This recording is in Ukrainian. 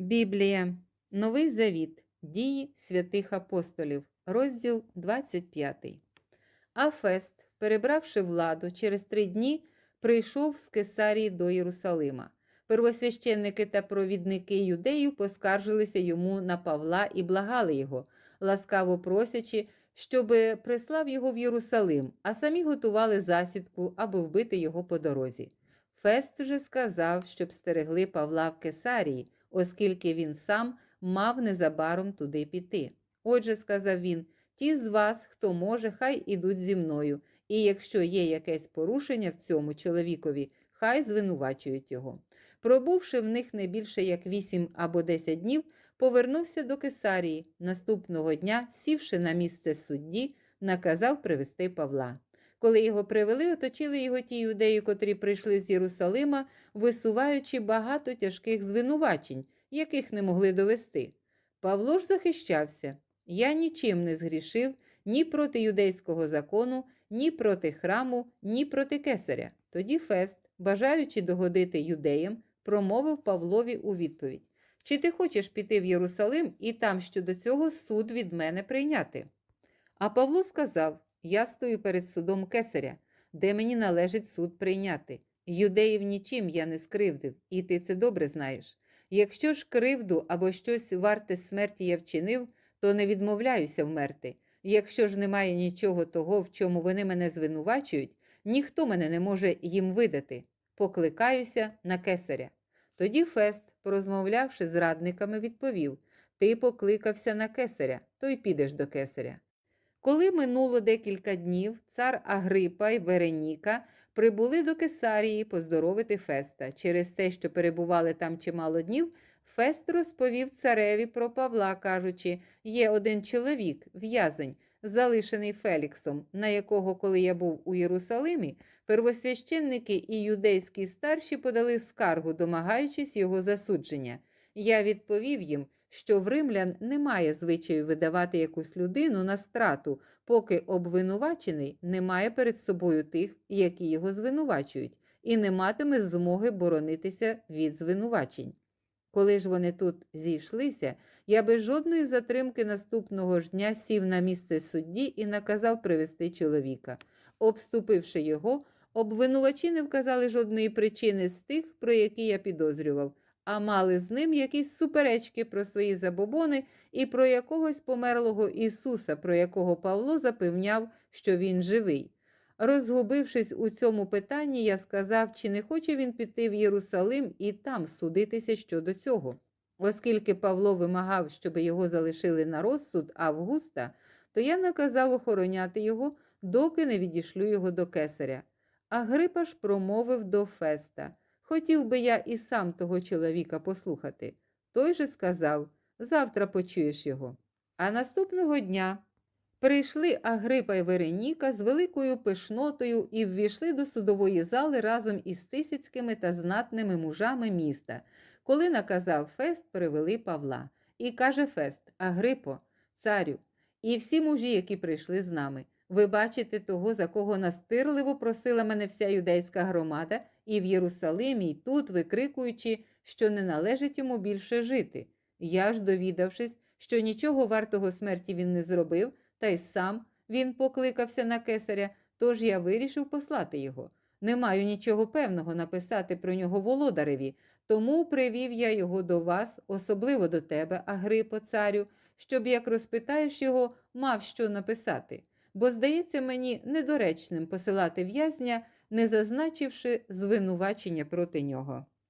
Біблія, Новий Завіт, Дії святих апостолів, розділ 25. А Фест, перебравши владу, через три дні прийшов з Кесарії до Єрусалима. Первосвященники та провідники юдеїв поскаржилися йому на Павла і благали його, ласкаво просячи, щоби прислав його в Єрусалим, а самі готували засідку, аби вбити його по дорозі. Фест же сказав, щоб стерегли Павла в Кесарії, оскільки він сам мав незабаром туди піти. Отже, сказав він, ті з вас, хто може, хай ідуть зі мною, і якщо є якесь порушення в цьому чоловікові, хай звинувачують його. Пробувши в них не більше як вісім або десять днів, повернувся до Кесарії. Наступного дня, сівши на місце судді, наказав привести Павла. Коли його привели, оточили його ті юдеї, котрі прийшли з Єрусалима, висуваючи багато тяжких звинувачень, яких не могли довести. Павло ж захищався. Я нічим не згрішив ні проти юдейського закону, ні проти храму, ні проти кесаря. Тоді Фест, бажаючи догодити юдеям, промовив Павлові у відповідь: Чи ти хочеш піти в Єрусалим і там щодо цього суд від мене прийняти? А Павло сказав: Я стою перед судом кесаря, де мені належить суд прийняти. Юдеїв нічим я не скривдив, і ти це добре знаєш. Якщо ж кривду або щось варте смерті я вчинив, то не відмовляюся вмерти. Якщо ж немає нічого того, в чому вони мене звинувачують, ніхто мене не може їм видати. Покликаюся на кесаря. Тоді Фест, порозмовлявши з радниками, відповів: Ти покликався на кесаря, то й підеш до кесаря. Коли минуло декілька днів, цар Агрипа й Вереніка прибули до Кесарії поздоровити Феста. Через те, що перебували там чимало днів, Фест розповів цареві про Павла, кажучи, є один чоловік, в'язень, залишений Феліксом, на якого, коли я був у Єрусалимі, первосвященники і юдейські старші подали скаргу, домагаючись його засудження. Я відповів їм, що в римлян немає звичаю видавати якусь людину на страту, поки обвинувачений не має перед собою тих, які його звинувачують, і не матиме змоги боронитися від звинувачень. Коли ж вони тут зійшлися, я без жодної затримки наступного ж дня сів на місце судді і наказав привести чоловіка. Обступивши його, обвинувачі не вказали жодної причини з тих, про які я підозрював, а мали з ним якісь суперечки про свої забобони і про якогось померлого Ісуса, про якого Павло запевняв, що він живий. Розгубившись у цьому питанні, я сказав, чи не хоче він піти в Єрусалим і там судитися щодо цього. Оскільки Павло вимагав, щоб його залишили на розсуд Августа, то я наказав охороняти його, доки не відішлю його до кесаря. А Грипа ж промовив до Феста Хотів би я і сам того чоловіка послухати. Той же сказав завтра почуєш його. А наступного дня прийшли Агрипа й Вереніка з великою пишнотою і ввійшли до судової зали разом із тисяцькими та знатними мужами міста. Коли наказав Фест, привели Павла. І каже Фест Агрипо, царю, і всі мужі, які прийшли з нами. Ви бачите того, за кого настирливо просила мене вся юдейська громада, і в Єрусалимі, і тут, викрикуючи, що не належить йому більше жити. Я ж, довідавшись, що нічого вартого смерті він не зробив, та й сам він покликався на кесаря, тож я вирішив послати його. Не маю нічого певного написати про нього володареві, тому привів я його до вас, особливо до тебе, Агрипо, царю, щоб, як розпитаєш його, мав що написати. Бо здається мені недоречним посилати в'язня, не зазначивши звинувачення проти нього.